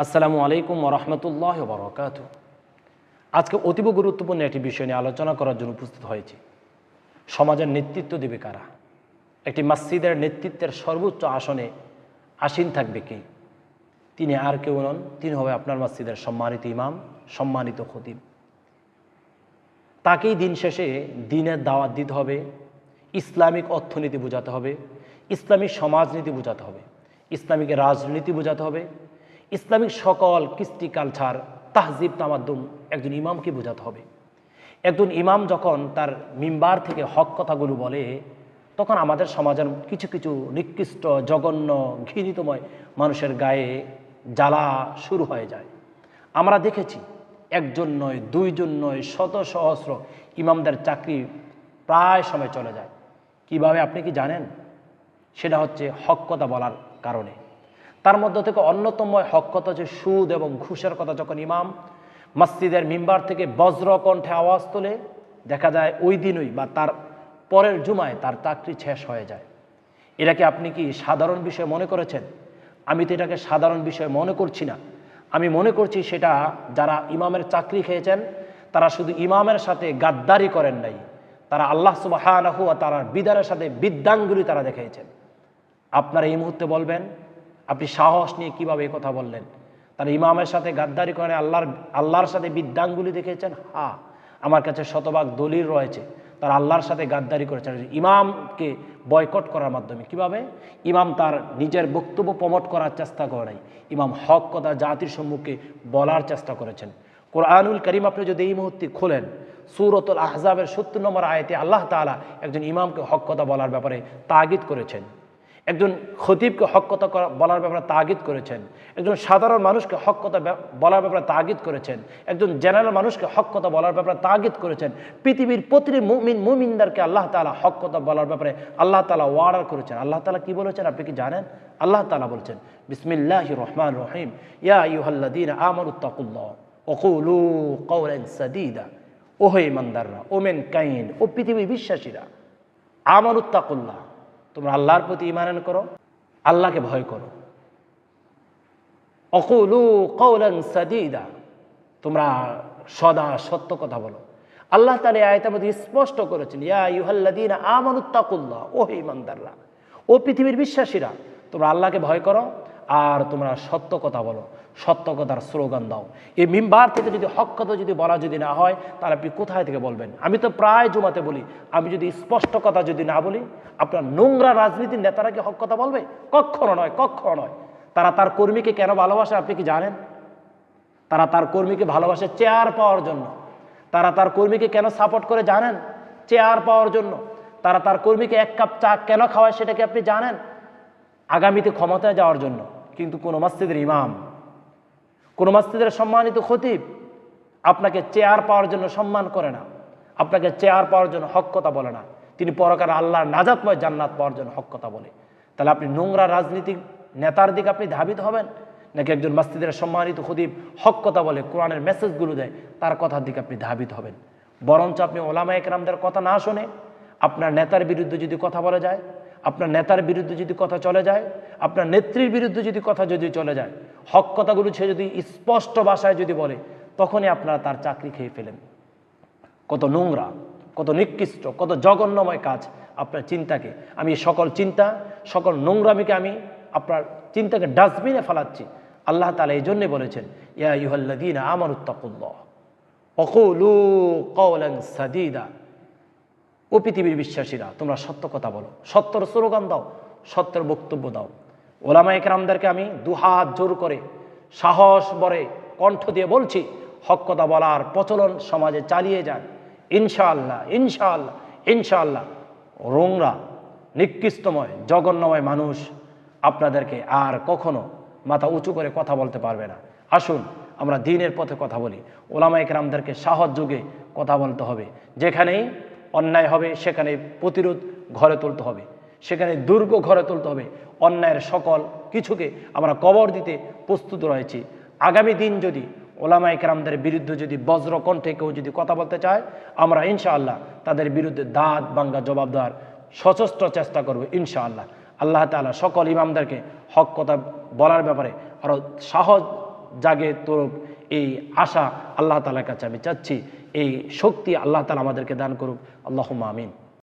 আসসালামু আলাইকুম রহমতুল্লাহ বরকাত আজকে অতীব গুরুত্বপূর্ণ একটি বিষয় নিয়ে আলোচনা করার জন্য উপস্থিত হয়েছি। সমাজের নেতৃত্ব দেবে কারা? একটি মসজিদের নেতৃত্বের সর্বোচ্চ আসনে আসীন থাকবে কে? তিনি আর কেউ নন, তিনি হবে আপনার মসজিদের সম্মানিত ইমাম, সম্মানিত খতিব। তাকেই দিন শেষে দিনের দাওয়াত দিতে হবে, ইসলামিক অর্থনীতি বোঝাতে হবে ইসলামিক সমাজনীতি বোঝাতে হবে, ইসলামিক রাজনীতি বোঝাতে হবে ইসলামিক সকল কৃষ্টি কালচার, তাহজিব তামাদ্দুম একজন ইমামকে বোঝাতে হবে। একজন ইমাম যখন তার মিম্বার থেকে হক কথাগুলো বলে, তখন আমাদের সমাজের কিছু কিছু নিকৃষ্ট, জঘন্য, ঘৃণিতময় মানুষের গায়ে জ্বালা শুরু হয়ে যায়। আমরা দেখেছি একজন নয়, দুইজন নয়, শত সহস্র ইমামদের চাকরি প্রায় সময় চলে যায়। কীভাবে আপনি কি জানেন? সেটা হচ্ছে হক কথা বলার কারণে। তার মধ্য থেকে অন্যতম হক কথা হচ্ছে সুদ এবং ঘুষের কথা। যখন ইমাম মসজিদের মিম্বার থেকে বজ্র কণ্ঠে আওয়াজ তোলে, দেখা যায় ওই দিনই বা তার পরের জুমায় তার চাকরি শেষ হয়ে যায়। এটাকে আপনি কি সাধারণ বিষয় মনে করেছেন? আমি তো এটাকে সাধারণ বিষয় মনে করছি না। আমি মনে করছি সেটা যারা ইমামের চাকরি খেয়েছেন, তারা শুধু ইমামের সাথে গাদ্দারি করেন নাই, তারা আল্লাহ সুবাহ তারা বিদারের সাথে বিদ্যাঙ্গুলি তারা দেখিয়েছেন আপনারা এই মুহূর্তে বলবেন আপনি সাহস নিয়ে কীভাবে কথা বললেন? তারা ইমামের সাথে গাদ্দারি করে আল্লাহর আল্লাহর সাথে বিদ্যাঙ্গুলি দেখেছেন? হা, আমার কাছে শতভাগ দলিল রয়েছে। তার আল্লাহর সাথে গাদ্দারি করেছেন। ইমামকে বয়কট করার মাধ্যমে কীভাবে? ইমাম তার নিজের বক্তব্য প্রমোট করার চেষ্টা করে নাই। ইমাম হক কথা জাতির সম্মুখে বলার চেষ্টা করেছেন। কোরআনুল করিম আপনি যদি এই মুহূর্তে খোলেন, সুরতুল আহজাবের সত্তর নম্বর আয়তে আল্লাহ তাআলা একজন ইমামকে হক কথা বলার ব্যাপারে তাগিদ করেছেন। একজন খতিবকে হক কথা বলার ব্যাপারে তাগিদ করেছেন। একজন সাধারণ মানুষকে হক কথা বলার ব্যাপারে তাগিদ করেছেন। একজন জেনারেল মানুষকে হক কথা বলার ব্যাপারে তাগিদ করেছেন। পৃথিবীর প্রতিটি মুমিন মুমিনদারকে আল্লাহ তাআলা হক কথা বলার ব্যাপারে আল্লাহ তাআলা ওয়ার্ডার করেছেন। আল্লাহ তালা কি বলেছেন আপনি কি জানেন? আল্লাহ তালা বলছেন বিসমিল্লাহ রহমান রহিম। ইয়া ইউহাল্লাদিন আমারুত্তাকুল্লাহ ওকুলু কৌলেন সাদিদা। ওহে ইমানদাররা ওমেন কাইন ও পৃথিবীর বিশ্বাসীরা আমারুত্তাকুল্লাহ তোমরা আল্লাহর প্রতি ইমানন করো, আল্লাহকে ভয় করো। অকুলু কৌলং সাদিদা, তোমরা সদা সত্য কথা বলো। আল্লাহ তালে আয়তার মধ্যে স্পষ্ট করেছেন, ইয়া ইউহাল্লাদিন আমানুত্তাকুল্লাহ ও ইমানদাররা ও পৃথিবীর বিশ্বাসীরা, তোমরা আল্লাহকে ভয় করো আর তোমরা সত্য কথা বলো, সত্য কথার স্লোগান দাও। এই মিম্বার থেকে যদি হক কথা যদি বলা যদি না হয়, তাহলে আপনি কোথায় থেকে বলবেন? আমি তো প্রায় জমাতে বলি, আমি যদি স্পষ্ট কথা যদি না বলি, আপনার নোংরা রাজনীতির নেতারা কি হক কথা বলবে? কখনো নয় কখনো নয়। তারা তার কর্মীকে কেন ভালোবাসে আপনি কি জানেন? তারা তার কর্মীকে ভালোবাসে চেয়ার পাওয়ার জন্য। তারা তার কর্মীকে কেন সাপোর্ট করে জানেন? চেয়ার পাওয়ার জন্য। তারা তার কর্মীকে এক কাপ চা কেন খাওয়ায় সেটা কি আপনি জানেন? আগামীতে ক্ষমতায় যাওয়ার জন্য। কিন্তু কোনো মসজিদের ইমাম, কোনো মসজিদের সম্মানিত খতিব আপনাকে চেয়ার পাওয়ার জন্য সম্মান করে না, আপনাকে চেয়ার পাওয়ার জন্য হক কথা বলে না। তিনি পরকার আল্লাহর নাজাতময় জান্নাত পাওয়ার জন্য হক কথা বলে। তাহলে আপনি নোংরা রাজনীতিক নেতার দিকে আপনি ধাবিত হবেন? নাকি একজন মসজিদের সম্মানিত খতিব হক কথা বলে, কোরআনের মেসেজগুলো দেয়, তার কথার দিকে আপনি ধাবিত হবেন? বরঞ্চ আপনি ওলামা একরামদের কথা না শুনে আপনার নেতার বিরুদ্ধে যদি কথা বলা যায় আপনার নেতার বিরুদ্ধে যদি কথা চলে যায়, আপনার নেত্রীর বিরুদ্ধে যদি কথা যদি চলে যায়, হক কথাগুলো সে যদি স্পষ্ট ভাষায় যদি বলে, তখনই আপনারা তার চাকরি খেয়ে ফেলেন। কত নোংরা, কত নিকৃষ্ট, কত জঘন্যময় কাজ আপনার চিন্তাকে। আমি সকল চিন্তা, সকল নোংরামিকে আমি আপনার চিন্তাকে ডাস্টবিনে ফেলাচ্ছি। আল্লাহ তালা এই জন্যে বলেছেন, ইয়া ইউহাল্লাদিন আমানুত্তাকুল্লাহ অকুলু কৌলান সাদিদা। ও পৃথিবীর বিশ্বাসীরা, তোমরা সত্য কথা বলো। সত্যর স্লোগান দাও, সত্যের বক্তব্য দাও। ওলামা একরামদেরকে আমি দুহাত জোর করে সাহস বরে কণ্ঠ দিয়ে বলছি, হক কথা বলার প্রচলন সমাজে চালিয়ে যান। ইনশাআল্লাহ ইনশাআল্লাহ ইনশাআল্লাহ। রোংরা, নিকৃষ্টময়, জঘন্যময় মানুষ আপনাদেরকে আর কখনো মাথা উঁচু করে কথা বলতে পারবে না। আসুন, আমরা দিনের পথে কথা বলি। ওলামা একরামদেরকে সাহস যুগে কথা বলতে হবে। যেখানেই অন্যায় হবে, সেখানে প্রতিরোধ ঘরে তুলতে হবে। সেখানে দুর্গ ঘরে তুলতে হবে। অন্যায়ের সকল কিছুকে আমরা কবর দিতে প্রস্তুত রয়েছি। আগামী দিন যদি ওলামা একরামদের বিরুদ্ধে যদি বজ্র কণ্ঠে কেউ যদি কথা বলতে চায়, আমরা ইনশাআল্লাহ তাদের বিরুদ্ধে দাঁত বাঙ্গা জবাব দেওয়ার সশস্ত্র চেষ্টা করব ইনশাআল্লাহ। আল্লাহ তাআলা সকল ইমামদেরকে হক কথা বলার ব্যাপারে আরও সাহস জাগে তরুক এই আশা আল্লাহ তালার কাছে আমি চাচ্ছি। এই শক্তি আল্লাহ তালা আমাদেরকে দান করুক। আল্লাহ আমিন।